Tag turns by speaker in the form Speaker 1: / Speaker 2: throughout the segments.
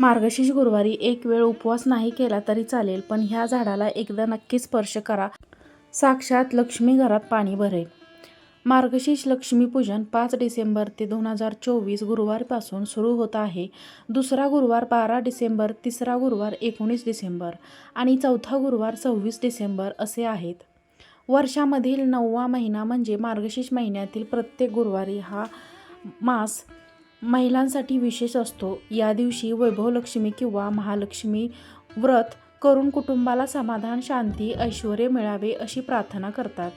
Speaker 1: मार्गशीर्ष गुरुवारी एक वेळ उपवास नाही केला तरी चालेल पण ह्या झाडाला एकदा नक्की स्पर्श करा. साक्षात लक्ष्मी घरात पाणी भरेल. मार्गशीर्ष लक्ष्मीपूजन पाच डिसेंबर ते दोन हजार चोवीस गुरुवारपासून सुरू होत आहे. दुसरा गुरुवार बारा डिसेंबर तिसरा गुरुवार एकोणीस डिसेंबर आणि चौथा गुरुवार सव्वीस डिसेंबर असे आहेत. वर्षामधील नववा महिना म्हणजे मार्गशीर्ष महिन्यातील प्रत्येक गुरुवारी हा मास महिलांसाठी विशेष असतो. या दिवशी वैभवलक्ष्मी किंवा महालक्ष्मी व्रत करून कुटुंबाला समाधान शांती ऐश्वर मिळावे अशी प्रार्थना करतात.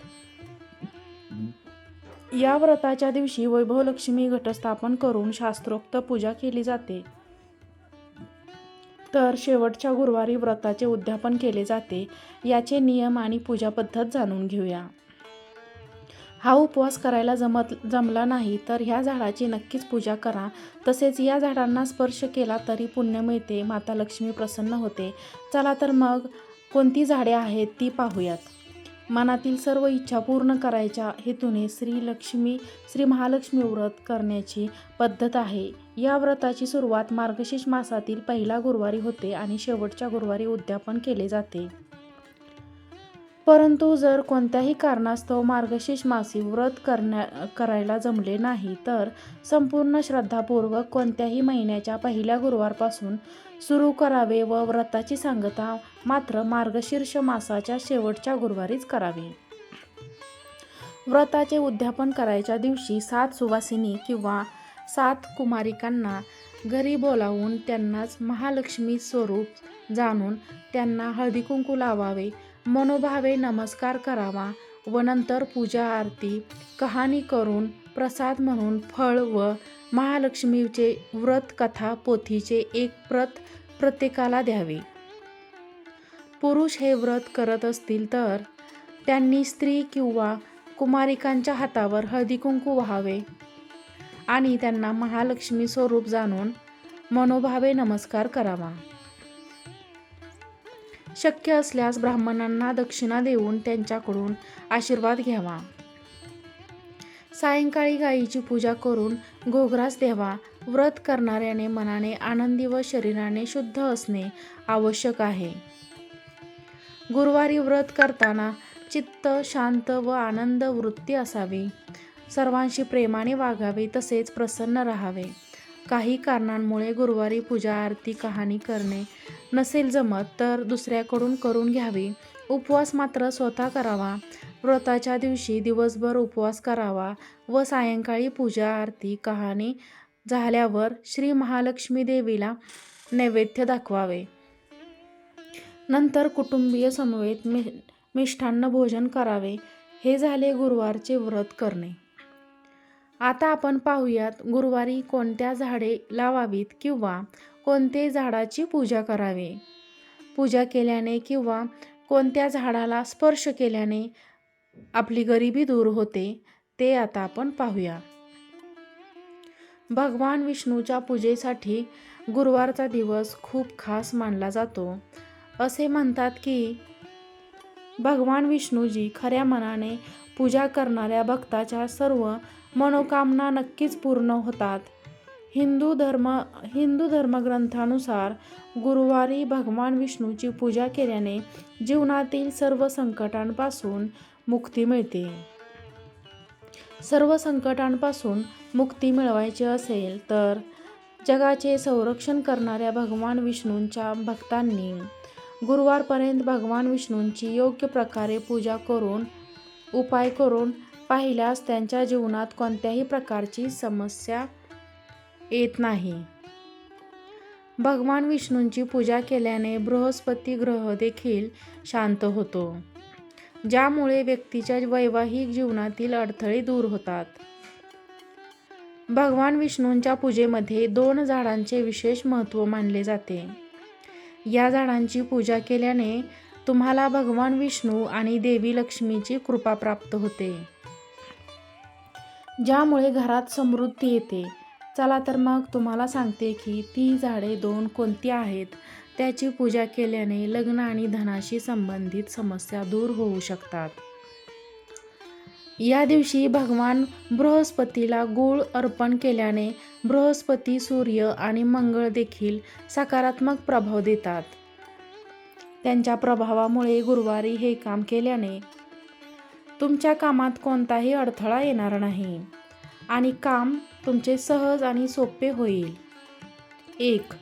Speaker 1: या व्रताच्या दिवशी वैभवलक्ष्मी घटस्थापन करून शास्त्रोक्त पूजा केली जाते. तर शेवटच्या गुरुवारी व्रताचे उद्यापन केले जाते. याचे नियम आणि पूजा पद्धत जाणून घेऊया. हा उपवास करायला जमत जमला नाही तर ह्या झाडाची नक्कीच पूजा करा. तसेच या झाडांना स्पर्श केला तरी पुण्य मिळते माता लक्ष्मी प्रसन्न होते. चला तर मग कोणती झाडे आहेत ती पाहूयात. मनातील सर्व इच्छा पूर्ण करायच्या हेतूने श्री लक्ष्मी श्री महालक्ष्मी व्रत करण्याची पद्धत आहे. या व्रताची सुरुवात मार्गशीर्ष मासातील पहिला गुरुवारी होते आणि शेवटच्या गुरुवारी उद्यापन केले जाते. परंतु जर कोणत्याही कारणास्तव मार्गशीर्ष मासी व्रत करण्या करायला जमले नाही तर संपूर्ण श्रद्धापूर्वक कोणत्याही महिन्याच्या पहिल्या गुरुवारपासून सुरू करावे व व्रताची सांगता मात्र मार्गशीर्ष मासाच्या शेवटच्या गुरुवारीच करावे. व्रताचे उद्यापन करायच्या दिवशी सात सुवासिनी किंवा सात कुमारिकांना घरी बोलावून त्यांनाच महालक्ष्मी स्वरूप जाणून त्यांना हळदी कुंकू लावावे मनोभावे नमस्कार करावा व नंतर पूजा आरती कहाणी करून प्रसाद म्हणून फळ व महालक्ष्मीचे व्रत कथा पोथीचे एक प्रत प्रत्येकाला द्यावे. पुरुष हे व्रत करत असतील तर त्यांनी स्त्री किंवा कुमारिकांच्या हातावर हळदीकुंकू व्हावे आणि त्यांना महालक्ष्मी स्वरूप जाणून मनोभावे नमस्कार करावा. शक्य असल्यास ब्राह्मणांना दक्षिणा देऊन त्यांच्याकडून आशीर्वाद घ्यावा. सायंकाळी गायीची पूजा करून घोगरास द्यावा. व्रत करणाऱ्याने मनाने आनंदी व शरीराने शुद्ध असणे आवश्यक आहे. गुरुवारी व्रत करताना चित्त शांत व आनंद वृत्ती असावी. सर्वांशी प्रेमाने वागावे तसेच प्रसन्न राहावे. काही कारणांमुळे गुरुवारी पूजा आरती कहाणी करणे नसेल जमत तर दुसऱ्याकडून करून घ्यावी. उपवास मात्र स्वतः करावा. व्रताच्या दिवशी दिवसभर उपवास करावा व सायंकाळी पूजा आरती कहाणी झाल्यावर श्री महालक्ष्मी देवीला नैवेद्य दाखवावे. नंतर कुटुंबीय समवेत मि मिष्टान्न भोजन करावे. हे झाले गुरुवारचे व्रत करणे. आता आपण पाहूयात गुरुवारी कोणत्या झाडे लावावीत किंवा कोणते झाडाची पूजा करावी? पूजा केल्याने किंवा कोणत्या झाडाला स्पर्श केल्याने आपली गरिबी दूर होते ते आता आपण पाहूया. भगवान विष्णूच्या पूजेसाठी गुरुवारचा दिवस खूप खास मानला जातो. असे म्हणतात की भगवान विष्णूजी खऱ्या मनाने पूजा करणाऱ्या भक्ताच्या सर्व मनोकामना नक्कीच पूर्ण होतात. हिंदू धर्म हिंदू धर्मग्रंथानुसार गुरुवारी भगवान विष्णूची पूजा केल्याने जीवनातील सर्व संकटांपासून मुक्ती मिळते. सर्व संकटांपासून मुक्ती मिळवायची असेल तर जगाचे संरक्षण करणाऱ्या भगवान विष्णूंच्या भक्तांनी गुरुवारपर्यंत भगवान विष्णूंची योग्य प्रकारे पूजा करून उपाय करून पाहिल्यास त्यांच्या जीवनात कोणत्याही प्रकारची समस्या येत नाही. भगवान विष्णूंची पूजा केल्याने बृहस्पती ग्रह देखील शांत होतो ज्यामुळे व्यक्तीच्या वैवाहिक जीवनातील अडथळे दूर होतात. भगवान विष्णूंच्या पूजेमध्ये दोन झाडांचे विशेष महत्त्व मानले जाते. या झाडांची पूजा केल्याने तुम्हाला भगवान विष्णू आणि देवी लक्ष्मीची कृपा प्राप्त होते ज्यामुळे घरात समृद्धी येते. चला तर मग तुम्हाला सांगते की ती झाडे दोन कोणती आहेत? त्याची पूजा केल्याने लग्न आणि धनाशी संबंधित समस्या दूर होऊ शकतात. या दिवशी भगवान बृहस्पतीला गूळ अर्पण केल्याने बृहस्पती सूर्य आणि मंगळ देखील सकारात्मक प्रभाव देतात. त्यांच्या प्रभावामुळे गुरुवारी हे काम केल्याने तुमच्या कामात कोणताही अडथळा येणार नाही. आणि काम तुमचे सहज आणि सोपे होईल. एक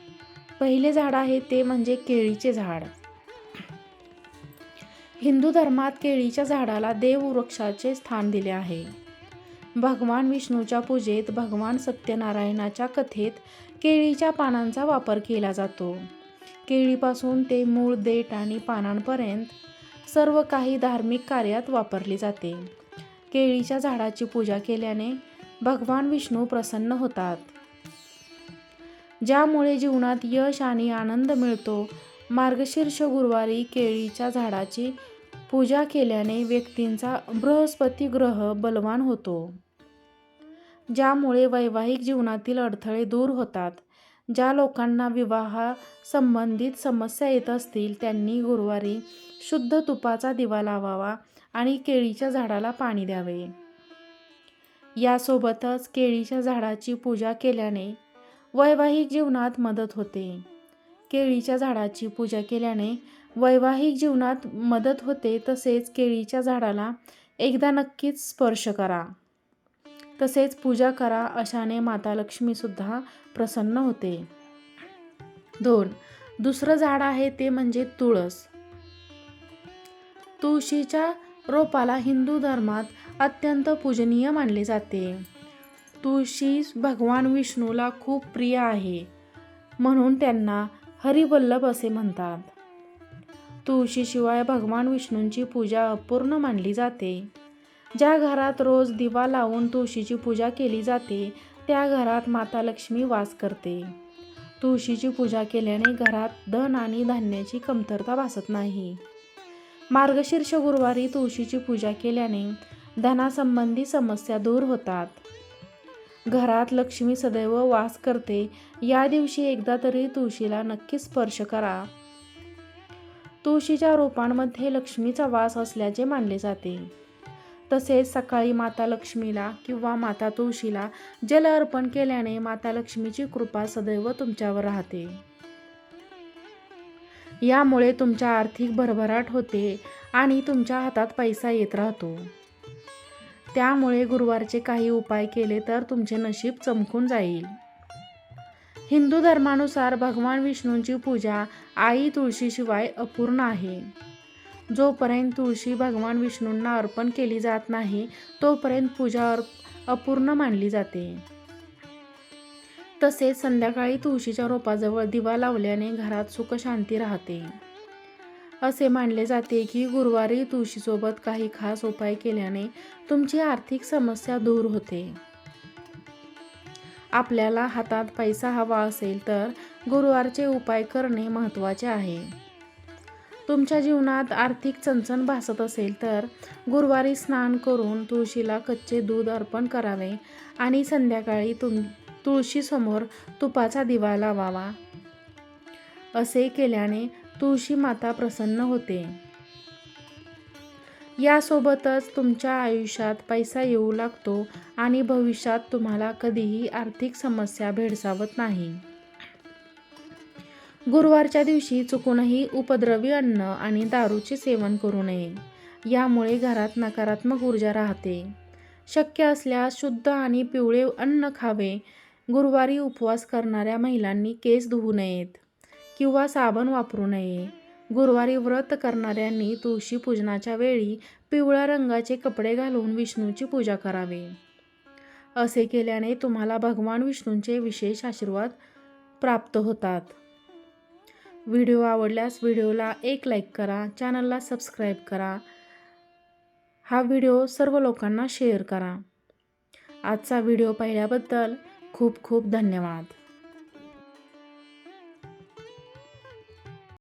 Speaker 1: पहिले झाड आहे ते म्हणजे केळीचे झाड. हिंदू धर्मात केळीच्या झाडाला देववृक्षाचे स्थान दिले आहे. भगवान विष्णूच्या पूजेत भगवान सत्यनारायणाच्या कथेत केळीच्या पानांचा वापर केला जातो. केळीपासून ते मूळ देठ आणि पानांपर्यंत सर्व काही धार्मिक कार्यात वापरले जाते. केळीच्या झाडाची पूजा केल्याने भगवान विष्णू प्रसन्न होतात. ज्यामुळे जीवनात यश आणि आनंद मिळतो मार्गशीर्ष गुरुवारी केळीच्या झाडाची पूजा केल्याने व्यक्तींचा बृहस्पती ग्रह बलवान होतो. ज्यामुळे वैवाहिक जीवनातील अडथळे दूर होतात. ज्या लोकांना विवाहा संबंधित समस्या येत असतील त्यांनी गुरुवारी शुद्ध तुपाचा दिवा लावावा आणि केळीच्या झाडाला पाणी द्यावे. यासोबतच केळीच्या झाडाची पूजा केल्याने वैवाहिक जीवनात मदत होते. केळीच्या झाडाची पूजा केल्याने वैवाहिक जीवनात मदत होते तसेच केळीच्या झाडाला एकदा नक्कीच स्पर्श करा. तसेच पूजा करा अशाने माता लक्ष्मीसुद्धा प्रसन्न होते. दोन दुसरं झाड आहे ते म्हणजे तुळस. तुळशीच्या रोपाला हिंदू धर्मात अत्यंत पूजनीय मानले जाते. तुळशी भगवान विष्णूला खूप प्रिय आहे म्हणून त्यांना हरिवल्लभ असे म्हणतात. तुळशीशिवाय भगवान विष्णूंची पूजा अपूर्ण मानली जाते. ज्या घरात रोज दिवा लावून तुळशीची पूजा केली जाते त्या घरात माता लक्ष्मी वास करते. तुळशीची पूजा केल्याने घरात धन आणि धान्याची कमतरता भासत नाही. मार्गशीर्ष गुरुवारी तुळशीची पूजा केल्याने धनासंबंधी समस्या दूर होतात. घरात लक्ष्मी सदैव वास करते या दिवशी एकदा तरी तुळशीला नक्की स्पर्श करा. तुळशीच्या रोपांमध्ये लक्ष्मीचा वास असल्याचे मानले जाते. तसेच सकाळी माता लक्ष्मीला किंवा माता तुळशीला जल अर्पण केल्याने माता लक्ष्मीची कृपा सदैव तुमच्यावर राहते. यामुळे तुमच्या आर्थिक भरभराट होते आणि तुमच्या हातात पैसा येत राहतो. त्यामुळे गुरुवारचे काही उपाय केले तर तुमचे नशीब चमकून जाईल. हिंदू धर्मानुसार भगवान विष्णूंची पूजा आई तुळशीशिवाय अपूर्ण आहे. जोपर्यंत तुळशी भगवान विष्णूंना अर्पण केली जात नाही तोपर्यंत पूजा अपूर्ण मानली जाते. तसेच संध्याकाळी तुळशीच्या रोपाजवळ दिवा लावल्याने घरात सुखशांती राहते. असे मानले जाते की गुरुवारी तुळशीसोबत काही खास उपाय केल्याने तुमची आर्थिक समस्या दूर होते. आपल्याला हातात पैसा हवा असेल तर गुरुवारचे उपाय करणे महत्त्वाचे आहे. तुमच्या जीवनात आर्थिक चणचण भासत असेल तर गुरुवारी स्नान करून तुळशीला कच्चे दूध अर्पण करावे आणि संध्याकाळी तुम तुळशीसमोर तुपाचा दिवा लावावा. असे केल्याने तुळशी माता प्रसन्न होते. यासोबतच तुमच्या आयुष्यात पैसा येऊ लागतो आणि भविष्यात तुम्हाला कधीही आर्थिक समस्या भेडसावत नाही. गुरुवारच्या दिवशी चुकूनही उपद्रवी अन्न आणि दारूचे सेवन करू नये. यामुळे घरात नकारात्मक ऊर्जा राहते. शक्य असल्यास शुद्ध आणि पिवळे अन्न खावे गुरुवारी उपवास करणाऱ्या महिलांनी केस धुवू नयेत किंवा साबण वापरू नये. गुरुवारी व्रत करणाऱ्यांनी तुळशी पूजनाच्या वेळी पिवळ्या रंगाचे कपडे घालून विष्णूची पूजा करावी. असे केल्याने तुम्हाला भगवान विष्णूंचे विशेष आशीर्वाद प्राप्त होतात. व्हिडिओ आवडल्यास व्हिडिओला एक लाईक करा चॅनलला सबस्क्राईब करा. हा व्हिडिओ सर्व लोकांना शेअर करा. आजचा व्हिडिओ पाहिल्याबद्दल खूप खूप धन्यवाद.